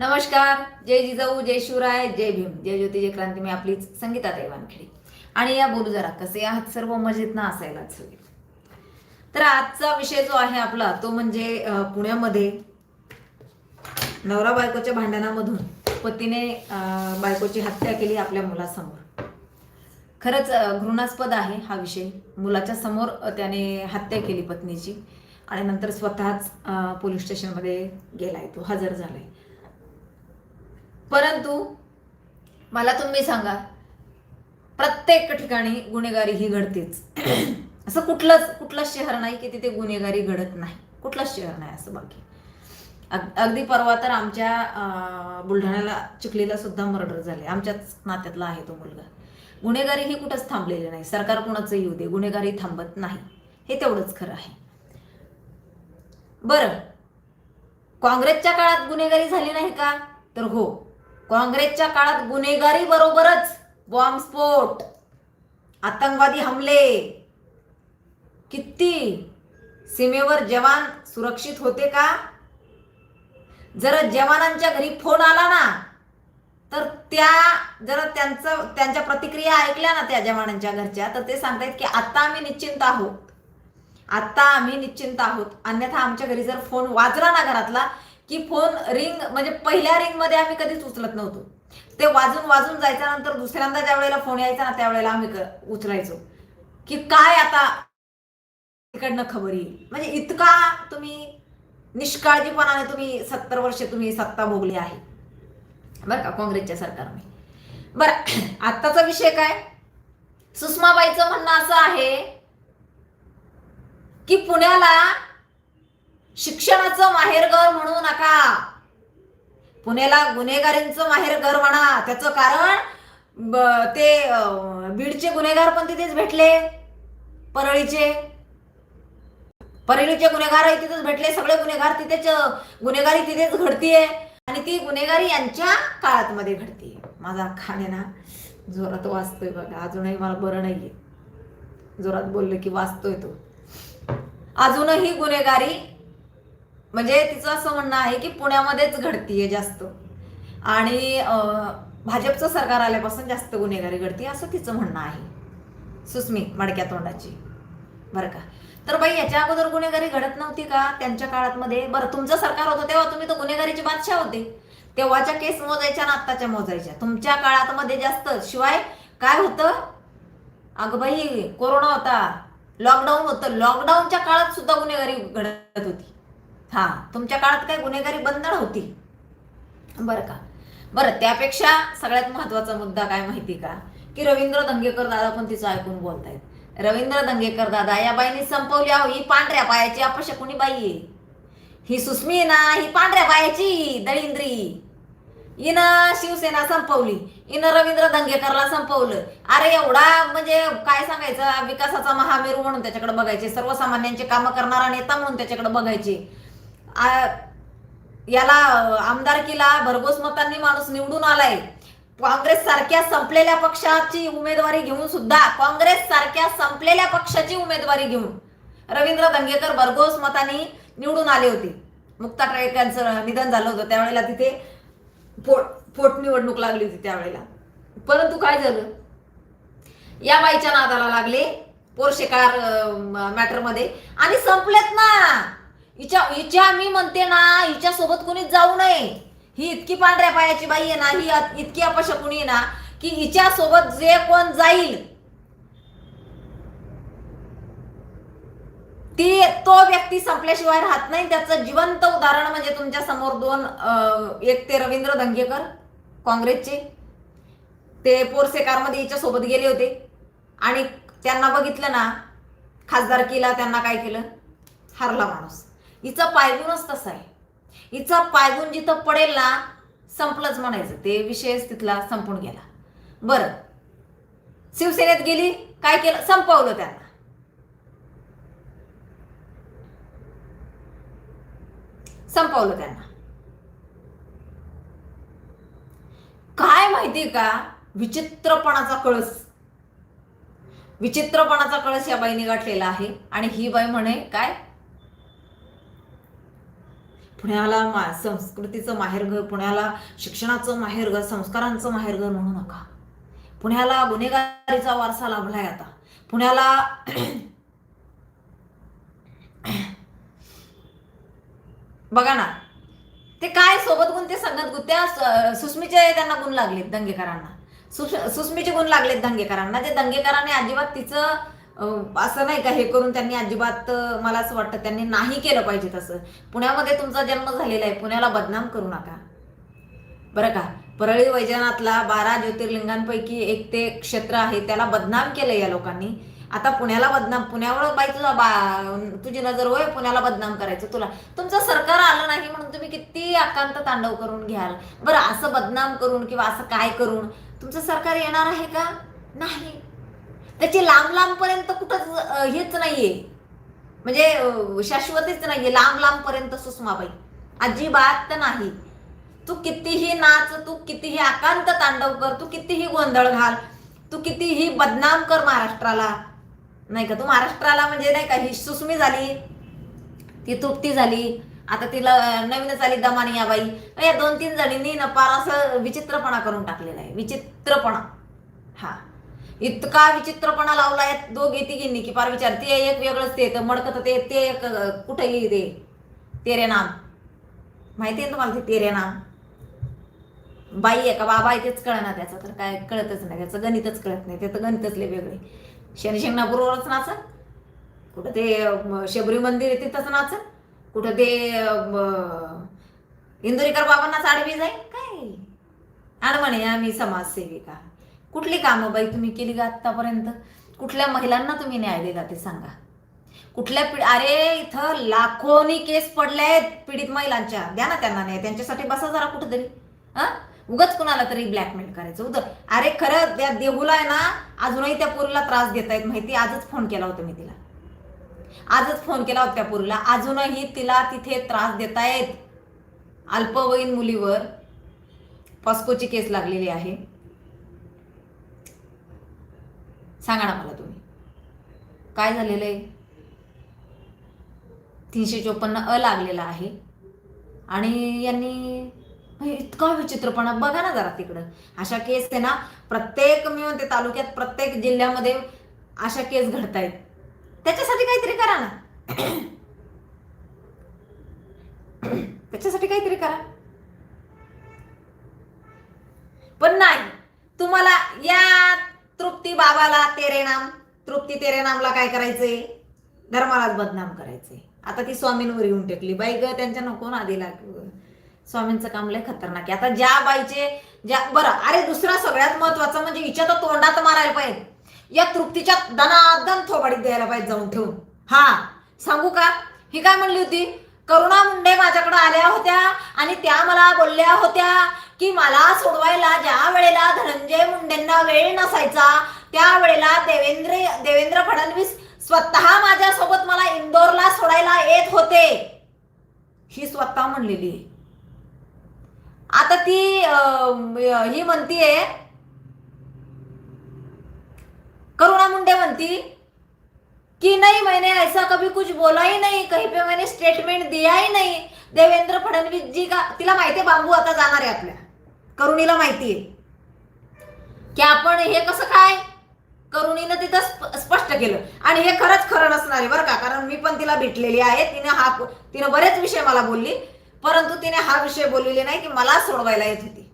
नमस्कार जय जिजाऊ जय शिवराय जय भीम जय ज्योती जय क्रांती. मी आपलीच संगीता देवानखेडी आणि या बोलू जरा कसे आहात सर्व? मजेत ना? असायलाच हवे तर आजचा विषय जो आहे आपला तो म्हणजे पुण्यामध्ये नवरा बायकोच्या भांडणामधून पतीने बायकोची हत्या केली आपल्या मुलासमोर. खरंच घृणास्पद आहे हा विषय. मुलाच्या समोर त्याने हत्या केली पत्नीची. आणि नंतर स्वतःच पोलीस स्टेशनमध्ये गेलाय तो हजर झालाय. परंतु मला तुम्ही सांगा प्रत्येक ठिकाणी गुन्हेगारी ही घडतेच. असं कुठलंच कुठलंच शहर नाही की तिथे गुन्हेगारी घडत नाही. कुठलंच शहर नाही असं बाकी. अग- अगदी परवा तर आमच्या बुलढाण्याला चिखलीला सुद्धा मर्डर झाले. आमच्याच नात्यातला आहे तो मुलगा. गुन्हेगारी ही कुठंच थांबलेली नाही. सरकार कुणाचं येऊ दे. गुन्हेगारी थांबत नाही. हे तेवढंच खरं आहे. बरं. काँग्रेसच्या काळात गुन्हेगारी झाली नाही का? तर हो. काँग्रेसच्या काळात गुन्हेगारी बरोबरच. बॉम्बस्फोट आतंकवादी हमले. किती? सीमेवर जवान सुरक्षित होते का? जर जवानांच्या घरी फोन आला ना तर त्या जर त्यांचं त्यांच्या प्रतिक्रिया ऐकल्या ना त्या जवानांच्या घरच्या तर ते सांगतायत की आत्ता आम्ही निश्चिंत आहोत. आत्ता आम्ही निश्चिंत आहोत. अन्यथा आमच्या घरी जर फोन वाजला ना घरातला की फोन रिंग म्हणजे पहिल्या रिंगमध्ये आम्ही कधीच उचलत नव्हतो. ते वाजून वाजून जायच्या नंतर दुसऱ्यांदा ज्या वेळेला फोन यायचा ना त्यावेळेला आम्ही उचलायचो. की काय आता तिकडनं खबर येईल. म्हणजे इतका तुम्ही निष्काळजीपणाने तुम्ही सत्तर वर्ष तुम्ही सत्ता भोगली आहे. बरं का? काँग्रेसच्या सरकारने. बरं आत्ताचा विषय काय? सुषमाबाईचं म्हणणं असं आहे की पुण्याला शिक्षणाचं माहेरघर म्हणू नका. पुण्याला गुन्हेगारींचं माहेरघर म्हणा. त्याचं कारण ब- ते बीडचे गुन्हेगार पण तिथेच भेटले. परळीचे. परळीचे गुन्हेगार तिथेच भेटले. सगळे गुन्हेगार तिथेच गुन्हेगारी तिथेच घडतीये. आणि ती गुन्हेगारी यांच्या काळात मध्ये घडतीये. माझा खाणे ना. जोरात वाचतोय बघा. अजूनही मला बरं नाहीये. जोरात बोललं की वाचतोय तो. अजूनही गुन्हेगारी म्हणजे तिचं असं म्हणणं आहे की पुण्यामध्येच घडतीये जास्त. आणि भाजपचं सरकार आल्यापासून जास्त गुन्हेगारी घडते असं तिचं म्हणणं आहे. सुस्मी मडक्या तोंडाची. बरं का? तर बाई याच्या अगोदर गुन्हेगारी घडत नव्हती का? त्यांच्या काळात मध्ये बरं तुमचं सरकार होतं तेव्हा तुम्ही तर गुन्हेगारीचे बादशाह होते. तेव्हाच्या केस मोजायच्या ना आत्ताच्या मोजायच्या. तुमच्या काळात मध्ये जास्त. शिवाय काय होतं? अगं बाई कोरोना होता. लॉकडाऊन होतं. लॉकडाऊनच्या काळात सुद्धा गुन्हेगारी घडत होती. हा तुमच्या काळात काय गुन्हेगारी बंद नव्हती बरं का. बरं त्यापेक्षा सगळ्यात महत्त्वाचा मुद्दा काय माहिती का? की रवींद्र दंगेकर दादा पण तिचं ऐकून बोलतायत. रवींद्र दंगेकर दादा या बाईने संपवली आहो ही पांढऱ्या पायाची अपशकुनी बाई आहे? ही सुस्मी ना ही पांढऱ्या पायाची दळिंद्री. हिनं शिवसेना संपवली हिनं रवींद्र दंगेकरला संपवलं. अरे एवढा म्हणजे काय सांगायचं विकासाचा महामेरू म्हणून त्याच्याकडे बघायचे सर्वसामान्यांचे कामं करणारा नेता म्हणून त्याच्याकडे बघायचे. याला आमदारकीला भरघोस मतांनी माणूस निवडून आलाय. काँग्रेस सारख्या संपलेल्या पक्षाची उमेदवारी घेऊन सुद्धा काँग्रेस सारख्या संपलेल्या पक्षाची उमेदवारी घेऊन रवींद्र दंगेकर भरघोस मतांनी निवडून आले होते. मुक्ता टिळकांचं निधन झालं होतं त्यावेळेला तिथे पोट पोटनिवडणूक लागली होती त्यावेळेला. परंतु काय झालं? या बाईच्या नादाला लागले पोरशेकार मॅटरमध्ये. आणि संपलेत ना! हिच्या हिच्या मी म्हणते ना हिच्या सोबत कुणी जाऊ नये. ही इतकी पांढऱ्या पायाची बाई आहे ना ही इतकी अपशकुणी आहे ना की हिच्या सोबत जे कोण जाईल ती तो व्यक्ती संपल्याशिवाय राहत नाही. त्याचं जिवंत उदाहरण म्हणजे तुमच्यासमोर दोन एक ते रवींद्र दंगेकर काँग्रेसचे. ते पोरसेकारमध्ये हिच्या सोबत गेले होते. आणि त्यांना बघितलं ना खासदारकीला त्यांना काय केलं? हरला माणूस. हिचा पायगुणच तसा आहे. हिचा पायगुण जिथं पडेल ना संपलंच म्हणायचं. ते विषयच तिथला संपून गेला. बरं. शिवसेनेत गेली काय केलं? संपवलं त्यांना. संपवलं त्यांना. काय माहिती का? विचित्रपणाचा कळस. विचित्रपणाचा कळस या बाईने गाठलेला आहे. आणि ही बाई म्हणे काय? पुण्याला मा संस्कृतीचं माहेरघर पुण्याला शिक्षणाचं माहेरघर संस्कारांचं माहेरघर म्हणू नका. पुण्याला गुन्हेगारीचा वारसा लाभलाय आता. पुण्याला बघा ना ते काय सोबत गुण ते संगत गुण त्या सुस्मीचे त्यांना गुण लागलेत दंगेकरांना. सुस्मीचे गुण लागलेत दंगेकरांना. ते दंगेकरांनी अजिबात तिचं असं नाही का हे करून त्यांनी अजिबात मला असं वाटतं त्यांनी नाही केलं पाहिजे तसं पुण्यामध्ये तुमचा जन्म झालेला आहे पुण्याला बदनाम करू नका. बरं का? परळी वैजनाथला बारा ज्योतिर्लिंगांपैकी एक ते क्षेत्र आहे त्याला बदनाम केलं या लोकांनी. आता पुण्याला बदनाम पुण्यावर बाई तुझा बा तुझी नजर होय पुण्याला बदनाम करायचं तुला. तुमचं सरकार आलं नाही म्हणून तुम्ही किती आकांत तांडव करून घ्याल? बरं असं बदनाम करून किंवा असं काय करून? तुमचं सरकार येणार आहे का? नाही. त्याची लांब लांब पर्यंत कुठंच हेच नाहीये. म्हणजे शाश्वतीच नाहीये. लांब लांब पर्यंत सुषमाबाई. अजिबात नाही. तू कितीही नाच तू कितीही आकांत तांडव कर तू कितीही गोंधळ घाल तू कितीही बदनाम कर महाराष्ट्राला. नाही का? तू महाराष्ट्राला म्हणजे नाही का ही सुस्मी झाली ती तृप्ती झाली आता तिला नवीनच आली दमानी बाई या दोन तीन जणींनी ना पार असं विचित्रपणा करून टाकलेला आहे. विचित्रपणा. हा. इतका विचित्रपणा लावलाय दोघे तिघींनी की पार विचार. ते एक वेगळंच ते येतं मडकत ते ते एक कुठं येई ते तेरे नाम. माहिती आहे तुम्हाला ते तेरे नाम? बाई आहे का? बाबा आहे तेच कळना त्याचं तर काय कळतच नाही. त्याचं गणितच कळत नाही त्याचं गणितच लय वेगळे. शनिशिंगणापूरवरच शिंगणापूरवरच कुठं ते शबरी मंदिर आहे तिथंच नाचत कुठं ते इंदुरीकर बाबांना साडवी जाईल काय? आणि म्हणे आम्ही समाजसेविका. कुठली कामं बाई तुम्ही केली का आत्तापर्यंत? कुठल्या महिलांना तुम्ही न्याय दिला ते सांगा. कुठल्या पीड अरे इथं लाखोनी केस पडले आहेत पीडित महिलांच्या. द्या ना त्यांना न्याय. त्यांच्यासाठी बसा जरा कुठेतरी. हा? उगच कुणाला तरी ब्लॅकमेल करायचं उदर अरे खरं त्या देहूला आहे ना अजूनही त्या पोरीला त्रास देत आहेत माहिती आजच फोन केला होता मी तिला. आजच फोन केला होता त्या पोरीला. अजूनही तिला तिथे त्रास देत आहेत अल्पवयीन मुलीवर पॉस्कोची केस लागलेली आहे. सांगा ना मला तुम्ही. काय झालेलं आहे? तीनशे चोपन्न अ लागलेला आहे. आणि यांनी इतका विचित्रपणा बघा ना जरा तिकडं. अशा केस आहे ना प्रत्येक मी म्हणते तालुक्यात प्रत्येक जिल्ह्यामध्ये अशा केस घडतायत. त्याच्यासाठी काहीतरी करा ना. त्याच्यासाठी काहीतरी करा. पण नाही तुम्हाला या तृप्ती बाबाला तेरे नाम. तृप्ती तेरे नामला काय करायचंय? धर्मालाच बदनाम करायचंय. आता ती स्वामींवर येऊन टेकली. बाई ग त्यांच्या नको ना दिला स्वामींचं काम लय खतरनाक आहे. आता ज्या बाईचे ज्या बरं अरे दुसरा सगळ्यात महत्वाचं म्हणजे हिच्या तर तोंडात मारायला पाहिजे. या तृप्तीच्या दनादन थोबाडीत द्यायला पाहिजे जाऊन ठेवून. हा सांगू का? ही काय म्हणली होती? करुणा मुंडे माझ्याकडे आल्या होत्या आणि त्या मला बोलल्या होत्या. की मला सोडवायला ज्या वेळेला धनंजय मुंडेंना वेळ नसायचा त्यावेळेला देवेंद्र देवेंद्र फडणवीस स्वतः माझ्यासोबत मला इंदोरला सोडायला येत होते. ही स्वतः म्हणलेली आता ती ही म्हणतीये करुणा मुंडे म्हणती कि नहीं मैंने ऐसा कभी कुछ बोला ही नहीं कहीं पे मैंने स्टेटमेंट दिया ही नहीं. देवेंद्र फडणवीस जी का तिला माहितीये बांबू आता जाणार आहे आपल्या. करुणीला माहिती आहे की आपण हे कसं काय? करुणीनं तिथं स्प- स्पष्ट केलं. आणि हे खरंच खरं नसणार आहे बरं का कारण मी पण तिला भेटलेली आहे. तिने हा तिनं बरेच विषय मला बोलली परंतु तिने हा विषय बोललेली नाही की मला सोडवायला येत होती.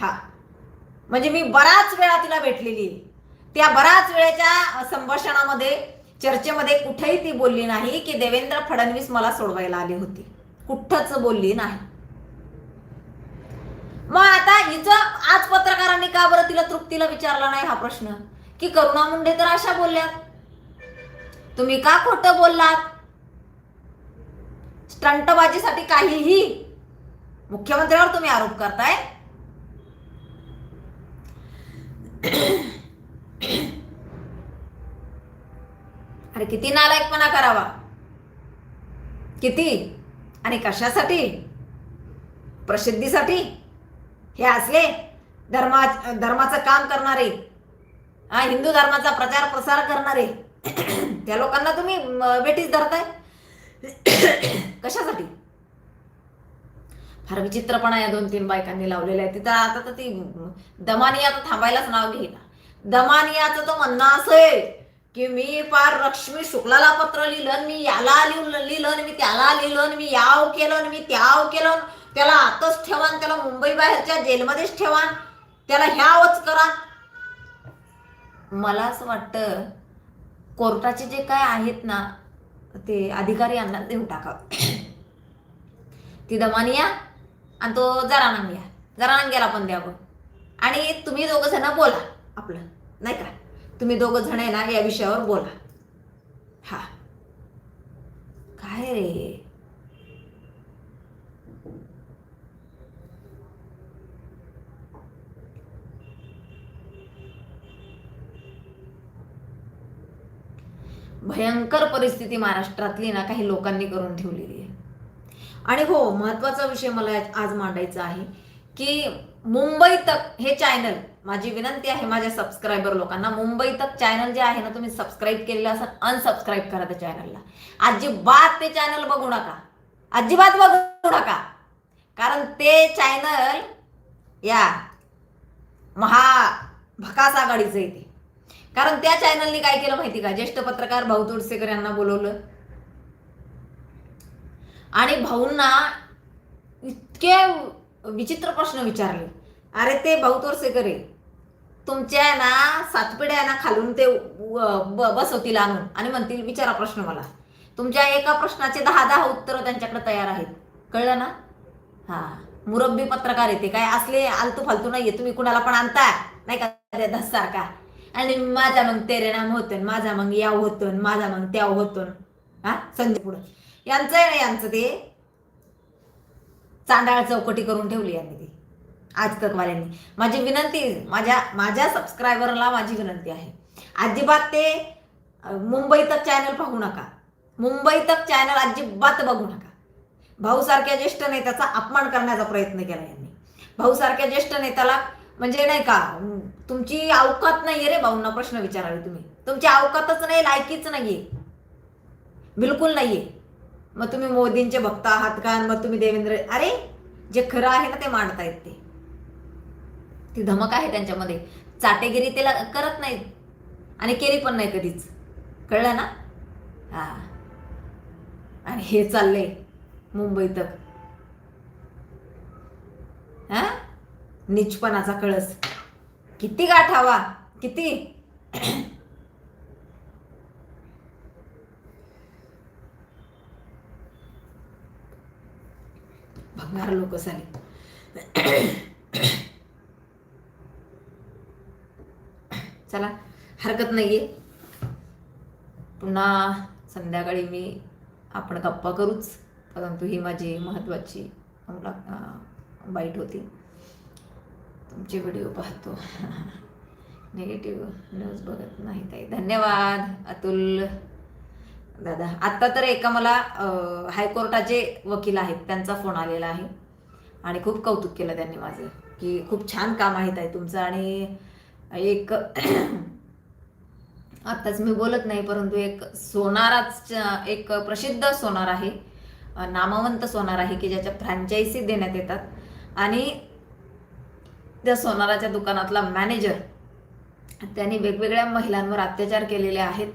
हा. म्हणजे मी बराच वेळा तिला भेटलेली आहे. त्या बराच वेळेच्या संभाषणामध्ये चर्चेमध्ये कुठेही ती बोलली नाही की देवेंद्र फडणवीस मला सोडवायला आली होती. कुठंच बोलली नाही. मग आता हिचं आज पत्रकारांनी का बरं तिला तृप्तीला विचारला नाही हा प्रश्न? की करुणा मुंडे तर अशा बोलल्यात. तुम्ही का खोटं बोललात? स्टंटबाजीसाठी काहीही मुख्यमंत्र्यावर तुम्ही आरोप करताय? अरे किती नालायकपणा करावा. किती? आणि कशासाठी? प्रसिद्धीसाठी? हे असले धर्मा धर्माचं काम करणारे हा हिंदू धर्माचा प्रचार प्रसार करणारे त्या लोकांना तुम्ही म, धरताय? कशासाठी? फार विचित्रपणा या दोन तीन बायकांनी लावलेला आहे तिथं आता तर ती दमानिया तर थांबायलाच नाव घेईना. दमानियाचं तो म्हणणं असं आहे की मी फार लक्ष्मी शुक्लाला पत्र लिहिलं मी याला लिहिलं लिहिलं मी त्याला लिहिलं मी याव केलं आणि मी त्याव केलं. त्याला आतच ठेवा त्याला मुंबई बाहेरच्या जेलमध्येच ठेवा त्याला ह्यावच करा. मला असं वाटतं कोर्टाचे जे काय आहेत ना ते अधिकारी यांना देऊन टाकाव. ती दमानिया आणि तो जरानंग्या जरानंग्याला पण द्यावं आणि तुम्ही दोघं जण बोला आपलं नाही का? तुम्ही दोघं जण आहे ना या विषयावर बोला. हा. काय रे? भयंकर परिस्थिती महाराष्ट्रातली ना काही लोकांनी करून ठेवलेली आहे. आणि हो महत्त्वाचा विषय मला आज मांडायचा आहे की मुंबई तक हे चॅनल माझी विनंती आहे माझ्या सबस्क्रायबर लोकांना. मुंबई तक चॅनल जे आहे ना तुम्ही सबस्क्राईब केलेलं असेल अनसबस्क्राईब करा त्या चॅनलला अजिबात ते चॅनल बघू नका. अजिबात बघू नका. कारण ते चॅनल या महा भकास आघाडीचं येते कारण त्या चॅनलनी काय केलं माहिती का? ज्येष्ठ पत्रकार भाऊ तुळसेकर यांना बोलवलं. आणि भाऊंना इतके विचित्र प्रश्न विचारले. अरे ते भाऊ करे तुमच्या आहे ना सातपिड्या ना खालून ते बसवतील आणून. आणि म्हणतील विचारा प्रश्न मला. तुमच्या एका प्रश्नाचे दहा दहा उत्तरं त्यांच्याकडे तयार आहेत. कळलं ना? हा. मुरब्बी पत्रकार येते काय असले आलतू फालतू नाहीये. तुम्ही कुणाला पण आणता नाही का? त्या का? आणि माझा मग तेरे नाम होतं माझा मग या होतं माझा मग त्या होतं. हा? संजय पुढं. यांचं आहे ना यांचं ते चांडाळ चौकटी करून ठेवली यांनी ती. आज तकवाल्यांनी माझी विनंती माझ्या माझ्या सबस्क्रायबरला माझी विनंती आहे. अजिबात ते मुंबई तक चॅनल पाहू नका. मुंबई तक चॅनल अजिबात बघू नका. भाऊसारख्या ज्येष्ठ नेत्याचा अपमान करण्याचा प्रयत्न केला यांनी. भाऊसारख्या ज्येष्ठ नेत्याला म्हणजे नाही का तुमची अवकात नाहीये रे भाऊंना प्रश्न विचारावे तुम्ही. तुमची अवकातच नाही लायकीच नाहीये. बिलकुल नाहीये. मग तुम्ही मोदींचे भक्त आहात का? मग तुम्ही देवेंद्र अरे जे खरं आहे ना ते मांडतायत ते. ती धमक आहे त्यांच्यामध्ये. चाटेगिरी त्याला करत नाहीत. आणि केली पण नाही कधीच. कळलं ना? हा. आणि हे चाललंय मुंबई तक हा? निचपणाचा कळस. किती गाठावा? किती? भंगार लोक झाले चला हरकत नाहीये. पुन्हा संध्याकाळी मी आपण गप्पा करूच. परंतु ही माझी महत्त्वाची मुला वाईट बाईट होती. तुमचे व्हिडिओ पाहतो. निगेटिव्ह न्यूज बघत नाही ताई. धन्यवाद अतुल. दादा आत्ता तर एका मला हायकोर्टाचे वकील आहेत. त्यांचा फोन आलेला आहे. आणि खूप कौतुक केलं त्यांनी माझं. की खूप छान काम आहे ताई तुमचं. आणि एक आत्ताच मी बोलत नाही परंतु एक सोनाराच एक प्रसिद्ध सोनार आहे. नामवंत सोनार आहे की ज्याच्या फ्रँचायसी देण्यात येतात. आणि त्या सोनाराच्या दुकानातला मॅनेजर त्यांनी वेगवेगळ्या महिलांवर अत्याचार केलेले आहेत.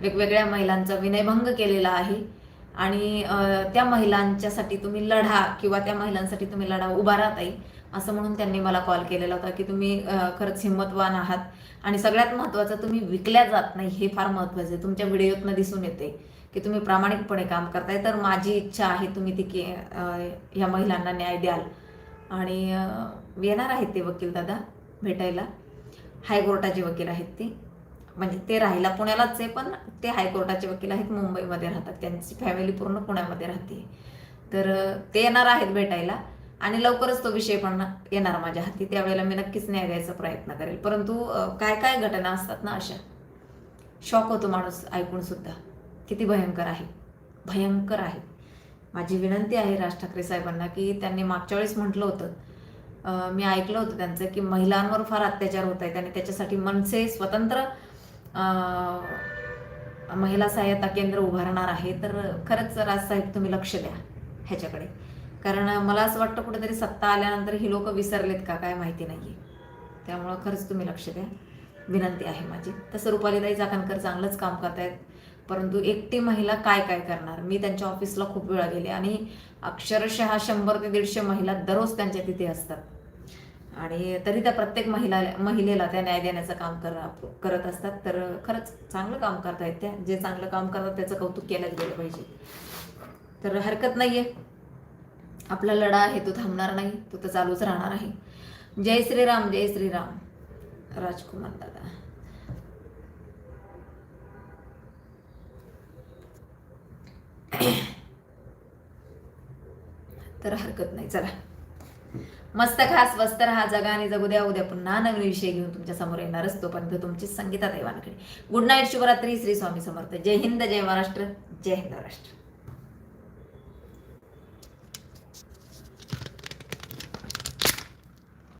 वेगवेगळ्या महिलांचा विनयभंग केलेला आहे. आणि त्या महिलांच्यासाठी तुम्ही लढा किंवा त्या महिलांसाठी तुम्ही लढा उभा राहताई असं म्हणून त्यांनी मला कॉल केलेला होता की तुम्ही खरंच हिंमतवान आहात. आणि सगळ्यात महत्त्वाचं तुम्ही विकल्या जात नाही हे फार महत्त्वाचं आहे. तुमच्या व्हिडिओतनं दिसून येते की तुम्ही प्रामाणिकपणे काम करताय. तर माझी इच्छा आहे तुम्ही ती के ह्या महिलांना न्याय द्याल. आणि येणार आहेत ते वकील दादा भेटायला. हायकोर्टाचे वकील आहेत ते. म्हणजे ते राहायला पुण्यालाच आहे पण ते हायकोर्टाचे वकील आहेत मुंबईमध्ये राहतात. त्यांची फॅमिली पूर्ण पुण्यामध्ये राहते. तर ते येणार आहेत भेटायला. आणि लवकरच तो विषय पण येणार माझ्या हाती. त्यावेळेला मी नक्कीच न्याय द्यायचा प्रयत्न करेल. परंतु काय काय घटना असतात ना अशा? शॉक होतो माणूस ऐकून सुद्धा. किती भयंकर आहे. भयंकर आहे. माझी विनंती आहे राज ठाकरे साहेबांना की त्यांनी मागच्या वेळेस म्हटलं होतं. मी ऐकलं होतं त्यांचं की महिलांवर फार अत्याचार होत आहेत आणि त्याच्यासाठी मनसे स्वतंत्र महिला सहाय्यता केंद्र उभारणार आहे. तर खरंच राजसाहेब तुम्ही लक्ष द्या ह्याच्याकडे. कारण मला असं वाटतं कुठेतरी सत्ता आल्यानंतर ही लोक विसरलेत का? काय माहिती नाही आहे त्यामुळं खरंच तुम्ही लक्ष द्या. विनंती आहे माझी. तसं रुपालीताई चाकणकर चांगलंच काम करतायत. परंतु एकटी महिला काय काय करणार? मी त्यांच्या ऑफिसला खूप वेळा गेले आणि अक्षरशः शंभर ते दीडशे महिला दररोज त्यांच्या तिथे असतात. आणि तरी त्या प्रत्येक महिला महिलेला त्या न्याय देण्याचं काम कर करत असतात. तर खरंच चांगलं काम करतायत त्या. जे चांगलं काम करतात त्याचं कौतुक केलंच गेलं पाहिजे. तर हरकत नाही आहे आपला लढा आहे तो थांबणार नाही तो तर चालूच राहणार आहे. जय श्रीराम जय श्रीराम. राजकुमार दादा. तर हरकत नाही चला. मस्त खा स्वस्त राहा जगा आणि जगू द्या. उद्या पुन्हा नवीन विषय घेऊन तुमच्यासमोर येणार असतो पण तुमची संगीता देवानकडे. गुड नाईट शुभरात्री. श्री स्वामी समर्थ. जय हिंद जय महाराष्ट्र. जय हिंद महाराष्ट्र.